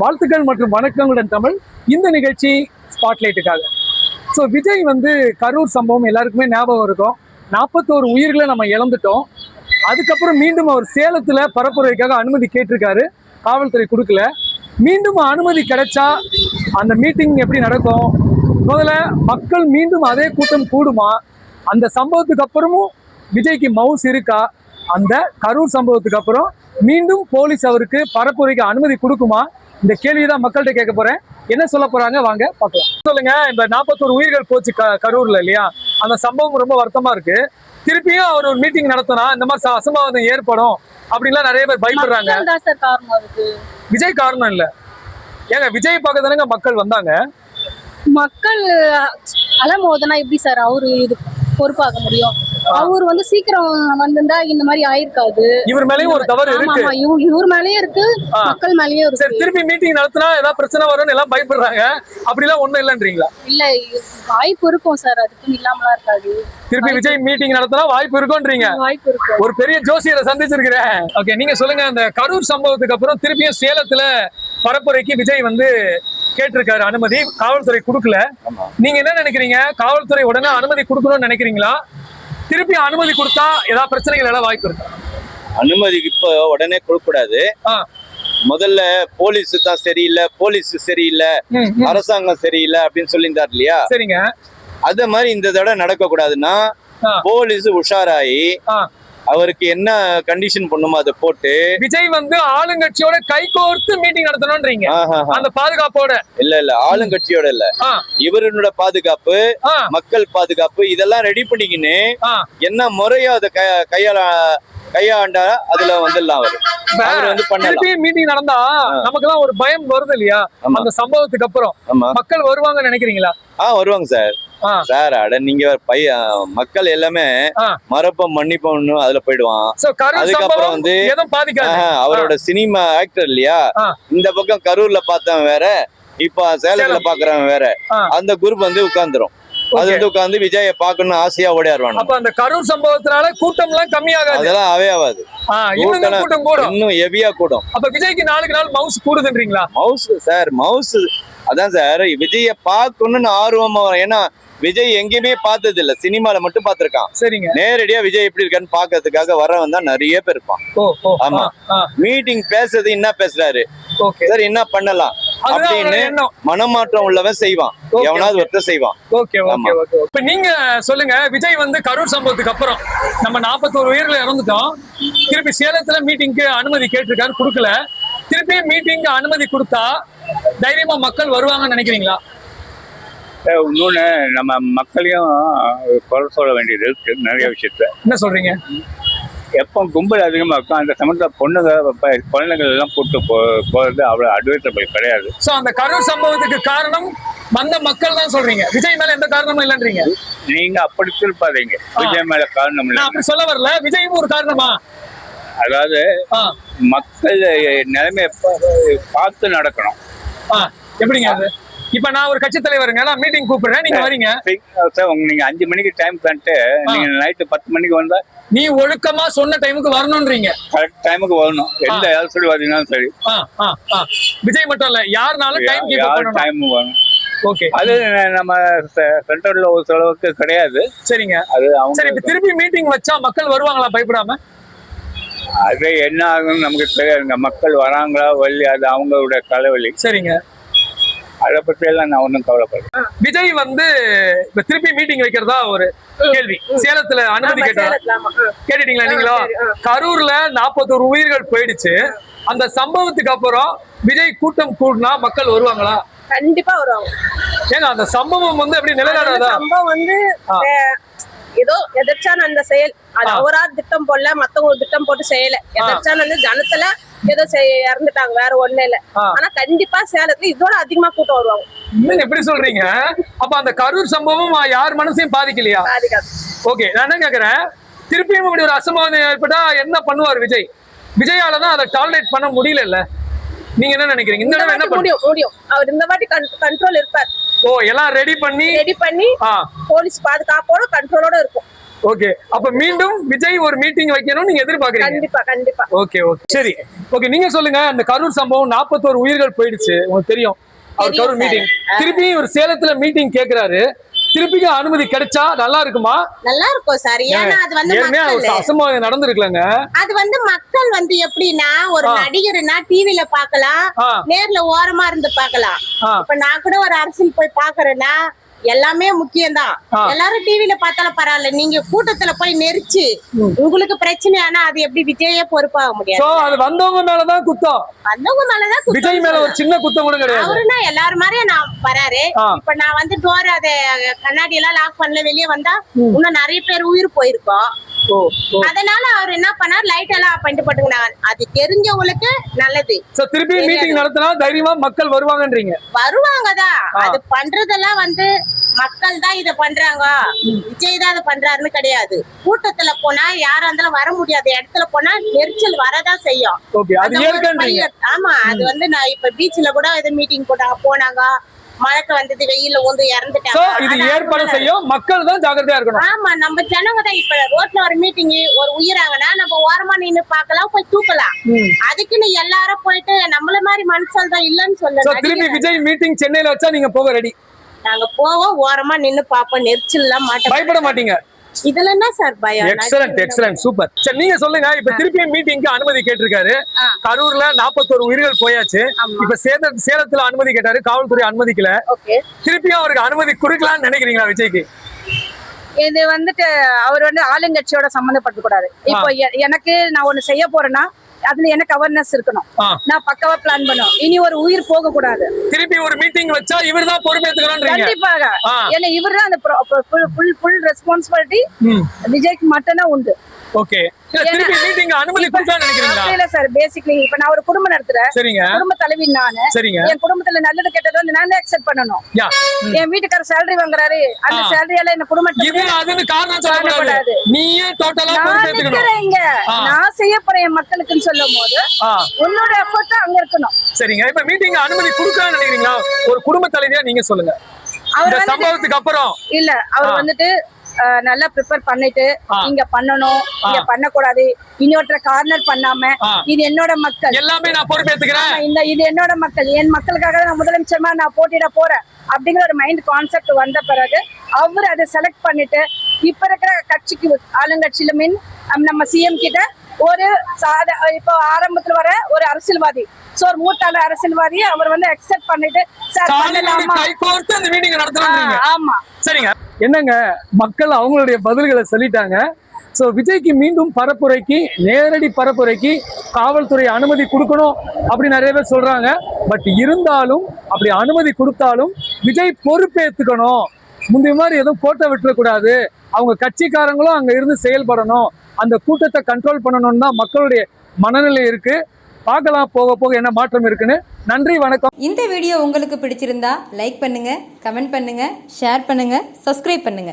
வாழ்த்துக்கள் மற்றும் வணக்கங்களுடன் தமிழ். இந்த நிகழ்ச்சி ஸ்பாட்லைட்டுக்காக. ஸோ விஜய் வந்து கரூர் சம்பவம் எல்லாருக்குமே ஞாபகம் இருக்கும். நாற்பத்தோரு உயிர்களை நம்ம இழந்துட்டோம். அதுக்கப்புறம் மீண்டும் அவர் சேலத்தில் பரப்புரைக்காக அனுமதி கேட்டிருக்காரு. காவல்துறை கொடுக்கல. மீண்டும் அனுமதி கிடைச்சா அந்த மீட்டிங் எப்படி நடக்கும்? முதல்ல மக்கள் மீண்டும் அதே கூட்டம் கூடுமா? அந்த சம்பவத்துக்கு அப்புறமும் விஜய்க்கு மவுஸ் இருக்கா? அந்த கரூர் சம்பவத்துக்கு அப்புறம் மீண்டும் போலீஸ் அவருக்கு பரப்புரைக்கு அனுமதி கொடுக்குமா? இந்த கேள்வி தான் மக்கள்கிட்ட கேட்க போறேன். என்ன சொல்ல போறாங்க? வாங்க பார்க்கலாம். சொல்லுங்க இந்த நாற்பத்தோரு உயிர்கள் போச்சு கரூர்ல இல்லையா? அந்த சம்பவம் ரொம்ப வருத்தமா இருக்கு. திருப்பியும் அவர் ஒரு மீட்டிங் நடத்தினா இந்த மாதிரி அசம்பாவிதம் ஏற்படும் அப்படின்லாம் நிறைய பேர் பயப்படுறாங்க. விஜய் காரணம் இல்ல. ஏங்க விஜய் பார்க்க தானேங்க மக்கள் வந்தாங்க? மக்கள் அலமோதனா எப்படி சார் அவரு இது பொறுப்பாக முடியும்? அவர் வந்து சீக்கிரம் வந்திருந்தா இந்த மாதிரி ஆயிருக்காது. இவர் மேலயும் ஒரு தவறு இருக்கு. இவர் மேலயும் இருக்கு. மக்கள் மேலயும் சரி இருக்கு திருப்பி மீட்டிங் நடத்தினா ஏதாவது பிரச்சனை வரும்னு எல்லாம் பயப்படுறாங்க. அப்படிலாம் ஒண்ணும் இல்லைன்றீங்களா? இல்ல வாய்ப்பு இருக்கும் சார் அதுக்கு இல்லாமலாம் இருக்காது. திருப்பி விஜய் மீட்டிங் நடத்தினா வாய்ப்பு இருக்கும்ன்றீங்க வாய்ப்பு இருக்கும் ஒரு பெரிய ஜோசியரை சந்திச்சிருக்கிறேன். ஓகே நீங்க சொல்லுங்க அந்த கரூர் சம்பவத்துக்கு அப்புறம் திருப்பியும் சேலத்துல பரப்புரைக்கு விஜய் வந்து கேட்டிருக்காரு அனுமதி. காவல்துறை கொடுக்கல. நீங்க என்ன நினைக்கிறீங்க? காவல்துறை உடனே அனுமதி கொடுக்கணும்னு நினைக்கிறீங்களா? திருப்பி அனுமதி கொடுத்தா ஏதாவது பிரச்சனைகள் எல்லாம் வாய்ப்பு இருக்கு அனுமதிக்கு இப்போ உடனே கொடுக்கக்கூடாது ஆ. முதல்ல போலீஸ் தான் சரியில்லை போலீஸ் சரியில்லை. அரசாங்கம் சரியில்லை அப்படின்னு சொல்லியிருந்தார் இல்லையா சரிங்க அத மாதிரி இந்த தடவை நடக்க கூடாதுன்னா. போலீஸ் உஷாராயி. அவருக்கு என்ன கண்டிஷன் பண்ணுமோ அதை போட்டு விஜய் வந்து ஆளுங்கட்சியோட கை கோர்த்து மீட்டிங் நடத்தணும்ன்றீங்க. அந்த பாதுகாப்போட. இல்ல இல்ல ஆளுங்கட்சியோட இல்ல. இவருனோட பாதுகாப்பு மக்கள் பாதுகாப்பு இதெல்லாம் ரெடி பண்ணிக்கின்னு. என்ன முறையோ அதை கையாள கையாண்டா அதுல வந்துடலாம் அவரு. மீட்டிங் நடந்தா நமக்கெல்லாம் ஒரு பயம் வருது இல்லையா? அந்த சம்பவத்துக்கு அப்புறம். மக்கள் வருவாங்கன்னு நினைக்கிறீங்களா? ஆ வருவாங்க சார். சார் அட நீங்க பையன் மக்கள் எல்லாமே ஆ. மறப்பம் மன்னிப்பம்னு அதுல போயிடுவான் அதுக்கப்புறம் வந்து அவரோட சினிமா ஆக்டர் இல்லையா. இந்த பக்கம் கரூர்ல பார்த்தவன் வேற இப்ப சேலத்துல. பாக்குறவன் வேற. அந்த குரூப் வந்து உட்கார்ந்துரும் அது. வந்து உட்கார்ந்து விஜய பாக்கணும்னு ஆசையா ஓடியாருவாங்க அப்ப அந்த கரூர் சம்பவத்தினால கூட்டம் எல்லாம் கம்மியாகாது. அதெல்லாம் அவே ஆகாது. இன்னும் கூட்டம் கூடும். இன்னும் ஹெவியா கூடும். அப்ப விஜய்க்கு நாளுக்கு நாள் மவுஸ் கூடுதுன்றீங்களா? மவுஸ் சார் மவுஸ் அதான் சார் விஜய பார்க்கணும்னு ஆர்வமா. ஏன்னா விஜய் எங்கேயுமே பார்த்தது இல்ல சினிமால மட்டும் பார்த்திருக்கான். சரிங்க. நேரடியா விஜய் எப்படி இருக்கான்னு பாக்கிறதுக்காக வரவன் தான் நிறைய பேர் இருப்பான். ஆமா. மீட்டிங் பேசுறது என்ன பேசுறாரு? சார் என்ன பண்ணலாம்? அப்படின்னு மனமாற்றம் உள்ளவன் செய்வான். எவனாவது. ஒருத்தர் செய்வான். Okay okay. ஓகே இப்ப நீங்க சொல்லுங்க விஜய் வந்து கரூர் சம்பவத்துக்கு அப்புறம் நம்ம நாற்பத்தோரு உயிர்ல இறந்துட்டோம். திருப்பி சேலத்துல மீட்டிங்க்கு அனுமதி கேட்டிருக்காரு கொடுக்கல. திருப்பி மீட்டிங் அனுமதி கொடுத்தா தைரியமா மக்கள் வருவாங்கன்னு நினைக்கிறீங்களா? இன்னொன்னு நம்ம மக்களையும் குறை சொல்ல வேண்டியது இருக்கு நிறைய விஷயத்துல. என்ன சொல்றீங்க? எப்போ கும்பல் அதிகமாக இருக்கும் அந்த சமயத்தில் பொண்ணுங்க குழந்தைகள் எல்லாம் கூட்டு போ போகிறது அவ்வளோ அட்வைசபிள் கிடையாது. சோ அந்த கரூர் சம்பவத்துக்கு காரணம் வந்த மக்கள் தான் சொல்றீங்க. விஜய் மேல எந்த காரணமும் இல்லைன்றீங்க? நீங்க அப்படி திருப்பாதீங்க. விஜய் மேல காரணம் இல்லை. அப்படி சொல்ல வரல. விஜயும் ஒரு காரணமா? அதாவது மக்கள் நிலைமையை பா- பார்த்து நடக்கணும். எப்படிங்க அது? இப்ப நான் ஒரு கட்சி தலைவருங்க. நான் மீட்டிங் கூப்பிடுறேன். நீங்க வரீங்க. சார் உங்க நீங்க அஞ்சு மணிக்கு டைம் தந்துட்டு நீங்க நைட்டு பத்து மணிக்கு வந்தா நீ ஒழுக்கமா சொன்ன டைமுக்கு வரணும்ன்றீங்க. கரெக்ட் டைமுக்கு வரணும். எந்த அரசியல்வாதினாலும் சரி. ஆ, ஆ, ஆ. விஜய் மட்டும் இல்ல யாருனாலும் டைம் கீப் யார் பண்ணணும். டைம் வரணும். ஓகே அது நம்ம சென்டர்ல ஒரு சிலவுக்கு கிடையாது. சரிங்க. அது சரி அவங்க இப்ப திருப்பி மீட்டிங் வச்சா மக்கள் வருவாங்களா பயப்படாம? அது என்ன ஆகும்னு நமக்கு தெரியாதுங்க. மக்கள் வராங்களா வழி அது அவங்களோட தலைவலி. சரிங்க. அதை பத்தி எல்லாம் நான் ஒன்றும் கவலைப்படுறேன் விஜய் வந்து இப்ப திருப்பி மீட்டிங் வைக்கிறதா ஒரு கேள்வி. சேலத்துல அனுமதி கேட்டாரா கேட்டுட்டீங்களா நீங்களோ? கரூர்ல நாற்பத்தோரு உயிர்கள் போயிடுச்சு. அந்த சம்பவத்துக்கு அப்புறம் விஜய் கூட்டம் கூடினா மக்கள் வருவாங்களா? கண்டிப்பா வருவாங்க. ஏங்க அந்த சம்பவம் வந்து எப்படி அந்த நிலைநாடாதா சம்பவம் வந்து ஏதோ எதிர்ச்சான அந்த செயல். அது. அவரா திட்டம் போடல மத்தவங்க திட்டம் போட்டு செய்யல. எதிர்ச்சான வந்து ஜனத்துல ஏதோ இறந்துட்டாங்க வேற ஒண்ணு இல்ல. ஆனா கண்டிப்பா சேலத்துல இதோட அதிகமா கூட்டம் வருவாங்க. நீங்க எப்படி சொல்றீங்க? அப்ப அந்த கரூர் சம்பவம் யார் மனசையும் பாதிக்கலையா? ஓகே நான் என்ன கேக்குறேன்? திருப்பியும் இப்படி ஒரு அசம்பாவிதம் ஏற்பட்டா என்ன பண்ணுவார் விஜய்? விஜயால தான் அதை டாலரேட் பண்ண முடியல நீங்க என்ன நினைக்கிறீங்க? இந்த தடவை என்ன முடியும் முடியும். அவர் இந்த வாட்டி கண்ட்ரோல் இருப்பார். ஓ எல்லாம் ரெடி பண்ணி ரெடி பண்ணி போலீஸ் பாதுகாப்போட கண்ட்ரோலோட இருக்கும் ஓகே. அப்ப மீண்டும் விஜய் ஒரு மீட்டிங் வைக்கணும் நீங்க எதிர்பார்க்கறீங்க? கண்டிப்பா கண்டிப்பா. Okay okay. சரி. ஓகே நீங்க சொல்லுங்க. அந்த கரூர் சம்பவம் நாற்பத்தோரு உயிர்கள் போயிடுச்சு. உங்களுக்கு தெரியும். அவர் கரூர். மீட்டிங் திருப்பி ஒரு சேலத்துல மீட்டிங் கேக்குறாரு. திருப்பியும் அனுமதி கிடைச்சா நல்லா இருக்குமா? நல்லா இருக்கும் சார். ஏன்னா அது வந்து அசம்பாவிதம் நடந்திருக்கலங்க. அது வந்து மக்கள் வந்து எப்படின்னா ஒரு. நடிகர்னா டிவில பாக்கலாம் நேர்ல ஓரமா இருந்து பாக்கலாம் இப்ப நான் கூட ஒரு அரசியல் போய் பாக்குறேன்னா எல்லாமே முக்கியம்தான். எல்லாரும் டிவில பார்த்தாலும் பரவாயில்ல நீங்க கூட்டத்துல போய் நெரிச்சு. உங்களுக்கு பிரச்சனை ஆனா அது எப்படி விஜயே பொறுப்பாக முடியாது அது வந்தவங்க மேலதான் குத்தம் வந்தவங்க மேலதான் விஜய் மேல ஒரு சின்ன குத்தம் கூட கிடையாது அவருனா எல்லாரும் மாதிரியும் நான் வராரு. இப்ப நான் வந்து டோர் அத கண்ணாடி எல்லாம் லாக் பண்ணல வெளியே வந்தா. இன்னும் நிறைய பேர் உயிர் போயிருக்கோம் அதனால அவர் என்ன பண்ணார்? லைட் எல்லாம் ஆஃப் பண்ணிட்டு போட்டுக்கினாங்க அது தெரிஞ்சவங்களுக்கு நல்லது. சோ திருப்பி மீட்டிங் நடத்தினா தைரியமா மக்கள் வருவாங்கன்றீங்க. வருவாங்கதான். அது பண்றதெல்லாம் வந்து மக்கள் தான் இத பண்றாங்க. விஜய் தான் அதை பண்றாருன்னு கிடையாது. கூட்டத்துல போனா யாரா இருந்தாலும் வர முடியாத. இடத்துல போனா நெரிச்சல் வரதான் செய்யும். ஆமா அது வந்து நான் இப்ப பீச்ல கூட இது மீட்டிங் போட்டாங்க போனாங்க. மழைக்கு வந்தது வெயில்ல வந்து இறந்துட்டாங்க. இது ஏற்பாடு செய்யும். மக்கள் தான் ஜாக்கிரதையா இருக்கணும். ஆமா நம்ம ஜனங்க தான் இப்ப ரோட்ல ஒரு மீட்டிங் ஒரு உயிராங்கன்னா நம்ம ஓரமா நின்னு பார்க்கலாம் போய் தூக்கலாம். அதுக்குன்னு எல்லாரும் போயிட்டு நம்மள மாதிரி மனுஷால் தான் இல்லன்னு சோ சொல்ல திருப்பி விஜய் மீட்டிங் சென்னையில வச்சா நீங்க போக ரெடி நாங்க போவோம் ஓரமா நின்னு பாப்போம் நெரிச்சல் எல்லாம் மாட்டோம். பயப்பட மாட்டீங்க. இதுல என்ன சார் பயம்? எக்ஸலண்ட் சூப்பர் சரி நீங்க சொல்லுங்க. இப்ப திருப்பியும் மீட்டிங்க்கு அனுமதி கேட்டிருக்காரு. கரூர்ல நாற்பத்தோரு உயிர்கள் போயாச்சு. இப்ப சேத சேலத்துல அனுமதி கேட்டாரு காவல்துறை அனுமதிக்கல. திருப்பியும் அவருக்கு அனுமதி கொடுக்கலாம்னு நினைக்கிறீங்களா விஜய்க்கு? இது வந்துட்டு அவர் வந்து ஆளுங்கட்சியோட சம்மந்தப்பட்டு கூடாது இப்போ எனக்கு நான் ஒண்ணு செய்ய போறேன்னா அதுல எனக்கு அவேர்னஸ் இருக்கணும். நான் பக்காவா பிளான் பண்ணும் இனி ஒரு உயிர் போக கூடாது திருப்பி ஒரு மீட்டிங் வச்சா இவர் தான் பொறுப்பேற்றுக்கணும்ன்றீங்க கண்டிப்பாக. ஏன்னா இவர் தான் அந்த ஃபுல் ஃபுல் ரெஸ்பான்சிபிலிட்டி விஜய்க்கு மட்டும்தான் உண்டு. ஓகே திருப்பி மீட்டிங் அனுமதி கொடுக்கலாம்னு நினைக்கிறீங்களா? இல்ல சார் பேசிக்லி இப்ப நான் ஒரு குடும்பம் நடத்துறேன். சரிங்க. குடும்ப தலைவி நானு. சரிங்க. என் குடும்பத்துல நல்லது கெட்டது வந்து நான் தான் அக்செப்ட் பண்ணணும். யா. ம். என் வீட்டுக்காரர் சேலரி வாங்குறாரு. அந்த. சேலரியால இது குடும்பத்தை அதுன்னு காரணம் சொல்லக்கூடாது. நீயே டோட்டலா ஆ. நான் செய்ய போறேன் என் மக்களுக்குன்னு சொல்லும் போது ஆ. உன்னோட எஃபர்ட் அங்க இருக்கணும். சரிங்க. இப்ப மீட்டிங் அனுமதி கொடுக்கலாம்னு நினைக்கிறீங்களா? ஒரு குடும்ப தலைவியா நீங்க சொல்லுங்க. அவர் சம்பவத்துக்கு அப்புறம். இல்ல அவர். வந்துட்டு நல்லா ப்ரிப்பேர் பண்ணிட்டு. இங்க பண்ணணும். இங்க. பண்ணக்கூடாது. இன்னொருத்தர கார்னர் பண்ணாம. இது என்னோட மக்கள். எல்லாமே நான் பொறுப்பேத்துக்கிறேன். இந்த இது என்னோட மக்கள். என் மக்களுக்காக நான் முதலமைச்சரமா நான் போட்டியிட போறேன் அப்படிங்கிற ஒரு மைண்ட் கான்செப்ட் வந்த பிறகு அவர் அதை செலக்ட் பண்ணிட்டு இப்ப இருக்கிற கட்சிக்கு ஆளுங்கட்சியில மீன் நம்ம சிஎம் கிட்ட ஒரு சாத இப்போ ஆரம்பத்துல வர ஒரு அரசியல்வாதி. சோ ஒரு மூத்தாண்டு அரசியல்வாதியை அவர் வந்து அக்செப்ட் பண்ணிட்டு சார் பண்ணலாமா? ஆமா. சரிங்க. என்னங்க மக்கள் அவங்களுடைய பதில்களை சொல்லிட்டாங்க. ஸோ விஜய்க்கு மீண்டும் பரப்புரைக்கு நேரடி பரப்புரைக்கு காவல்துறை அனுமதி கொடுக்கணும் அப்படி நிறைய பேர் சொல்கிறாங்க பட் இருந்தாலும் அப்படி அனுமதி கொடுத்தாலும் விஜய் பொறுப்பேற்றுக்கணும் முந்தைய மாதிரி எதுவும் கோட்டை விட்டுறக்கூடாது. அவங்க கட்சிக்காரங்களும் அங்கே இருந்து செயல்படணும். அந்த கூட்டத்தை கண்ட்ரோல் பண்ணணும்னு தான் மக்களுடைய மனநிலை இருக்குது பார்க்கலாம் போக போக என்ன மாற்றம் இருக்குன்னு. நன்றி வணக்கம். இந்த வீடியோ உங்களுக்கு பிடிச்சிருந்தா லைக் பண்ணுங்க கமெண்ட் பண்ணுங்க ஷேர் பண்ணுங்க சப்ஸ்கிரைப் பண்ணுங்க.